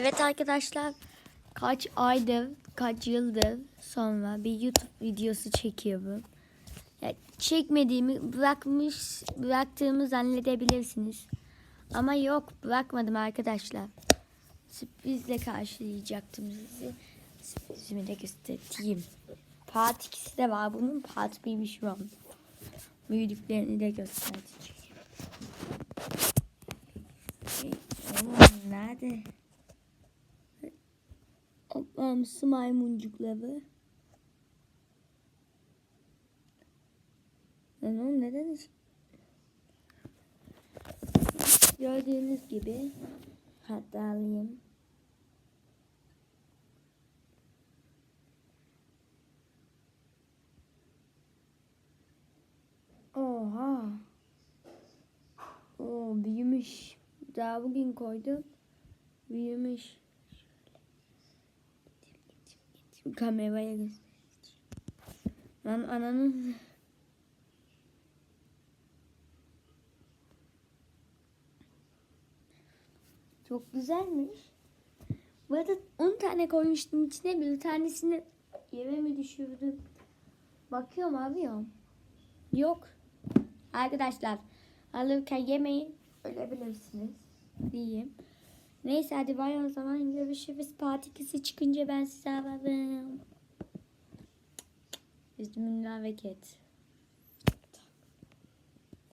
Evet arkadaşlar kaç aydır, kaç yıldır sonra bir YouTube videosu çekiyorum. Ya, çekmediğimi bırakmış, bıraktığımı zannedebilirsiniz. Ama yok bırakmadım arkadaşlar. Sürprizle karşılayacaktım sizi. Sürprizimi de göstereyim. Part 2'si de var bunun. Part 1'miş şu an. Büyüdüklerini de göstereceğim. Oğlum, nerede? Su maymuncukları. Lan oğlum neden hiç- Gördüğünüz gibi hatta alayım. Oha. Oo büyümüş. Daha bugün koydum. Büyümüş. Şimdi kameraya göstereceğim. Lan ananın Çok güzelmiş. Bu arada 10 tane koymuştum içine. Bir tanesini yere mi düşürdüm? Bakıyorum arıyorum. Yok. Arkadaşlar alırken yemeyin. Ölebilirsiniz. Diyeyim. Neyse hadi bay o zaman görüşürüz. Part 2'si çıkınca ben size ararım. Bismillahirrahmanirrahim.